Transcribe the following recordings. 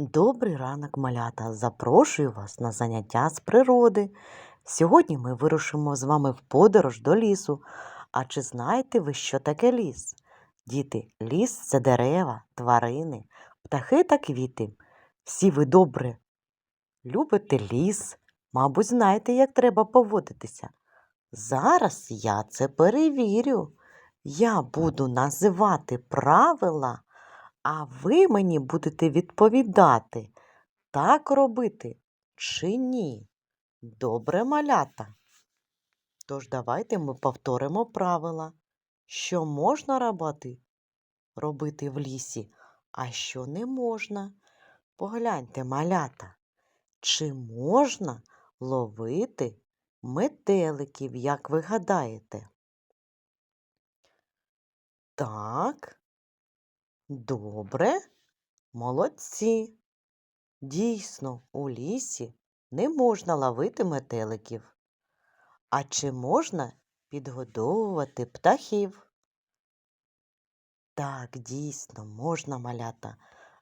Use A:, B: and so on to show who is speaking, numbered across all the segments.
A: Добрий ранок, малята! Запрошую вас на заняття з природи. Сьогодні ми вирушимо з вами в подорож до лісу. А чи знаєте ви, що таке ліс? Діти, ліс це дерева, тварини, птахи та квіти. Всі ви добре любите ліс, мабуть, знаєте, як треба поводитися. Зараз я це перевірю. Я буду називати правила. А ви мені будете відповідати, так робити чи ні. Добре малята. Тож давайте ми повторимо правила, що можна робити, робити в лісі, а що не можна. Погляньте, малята, чи можна ловити метеликів, як ви гадаєте? Так. Добре, молодці. Дійсно, у лісі не можна ловити метеликів. А чи можна підгодовувати птахів? Так, дійсно, можна малята,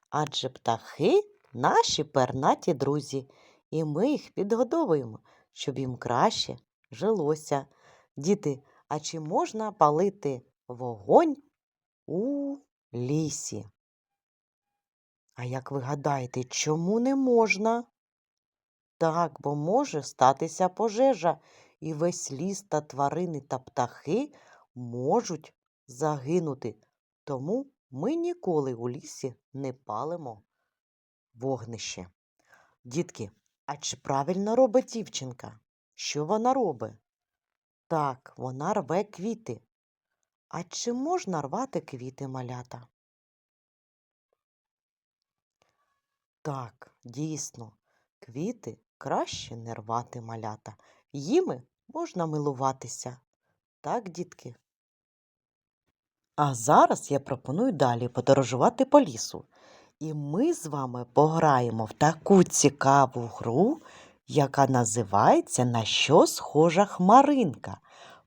A: адже птахи наші пернаті друзі, і ми їх підгодовуємо, щоб їм краще жилося. Діти, а чи можна палити вогонь у лісі. А як ви гадаєте, чому не можна? Так, бо може статися пожежа, і весь ліс та тварини та птахи можуть загинути. Тому ми ніколи у лісі не палимо вогнище. Дітки, а чи правильно робить дівчинка? Що вона робить? Так, вона рве квіти. А чи можна рвати квіти малята? Так, дійсно, квіти краще не рвати малята. Їми можна милуватися. Так, дітки? А зараз я пропоную далі подорожувати по лісу. І ми з вами пограємо в таку цікаву гру, яка називається На що схожа хмаринка.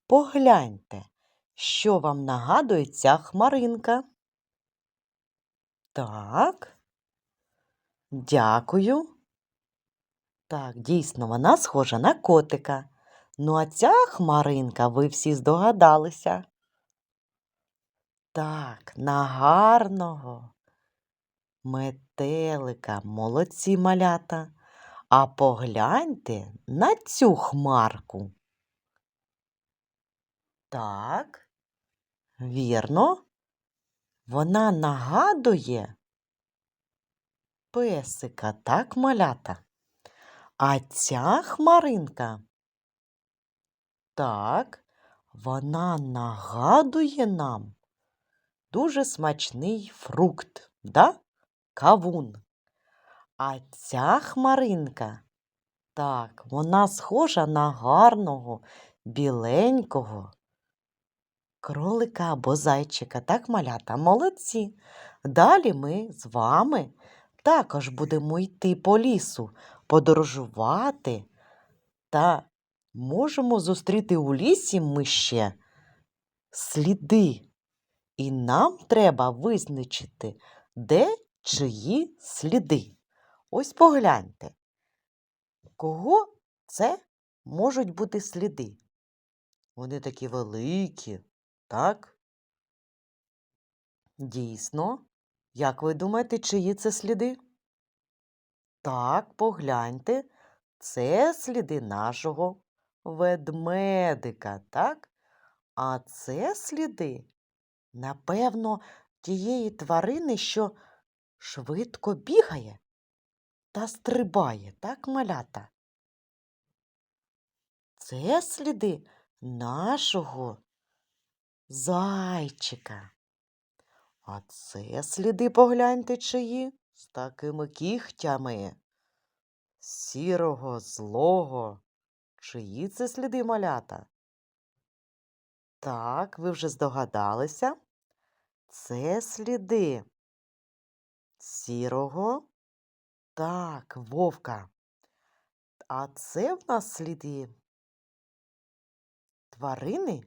A: Погляньте, що вам нагадує ця хмаринка? Так. Дякую. Так, дійсно, вона схожа на котика. Ну, а ця хмаринка, ви всі здогадалися. Так, на гарного метелика, молодці малята. А погляньте на цю хмарку. Так, вірно, вона нагадує песика, так, малята? А ця хмаринка, так, вона нагадує нам дуже смачний фрукт, да? Кавун. А ця хмаринка, так, вона схожа на гарного, біленького кролика або зайчика, так, малята, молодці. Далі ми з вами також будемо йти по лісу, подорожувати та можемо зустріти у лісі ми ще сліди. І нам треба визначити, де чиї сліди. Ось погляньте, кого це можуть бути сліди? Вони такі великі, так? Дійсно. Як ви думаєте, чиї це сліди? Так, погляньте, це сліди нашого ведмедика, так? А це сліди, напевно, тієї тварини, що швидко бігає та стрибає, так, малята? Це сліди нашого зайчика. А це сліди погляньте чиї з такими кігтями. Сірого, злого. Чиї це сліди малята? Так, ви вже здогадалися. Це сліди сірого, так, вовка. А це в нас сліди тварини,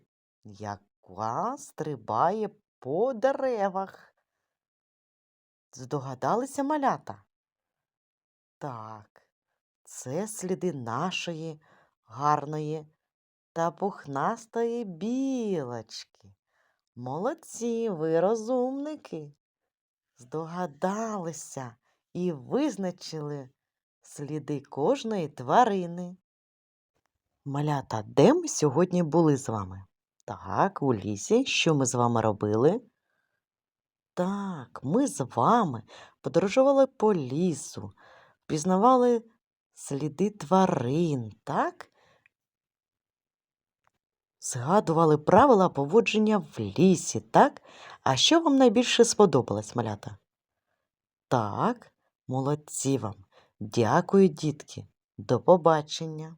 A: яка стрибає по деревах. Здогадалися малята? Так, це сліди нашої гарної та пухнастої білочки. Молодці, ви розумники. Здогадалися і визначили сліди кожної тварини. Малята, де ми сьогодні були з вами? Так, у лісі. Що ми з вами робили? Так, ми з вами подорожували по лісу, пізнавали сліди тварин, так? Згадували правила поводження в лісі, так? А що вам найбільше сподобалось, малята? Так, молодці вам. Дякую, дітки. До побачення.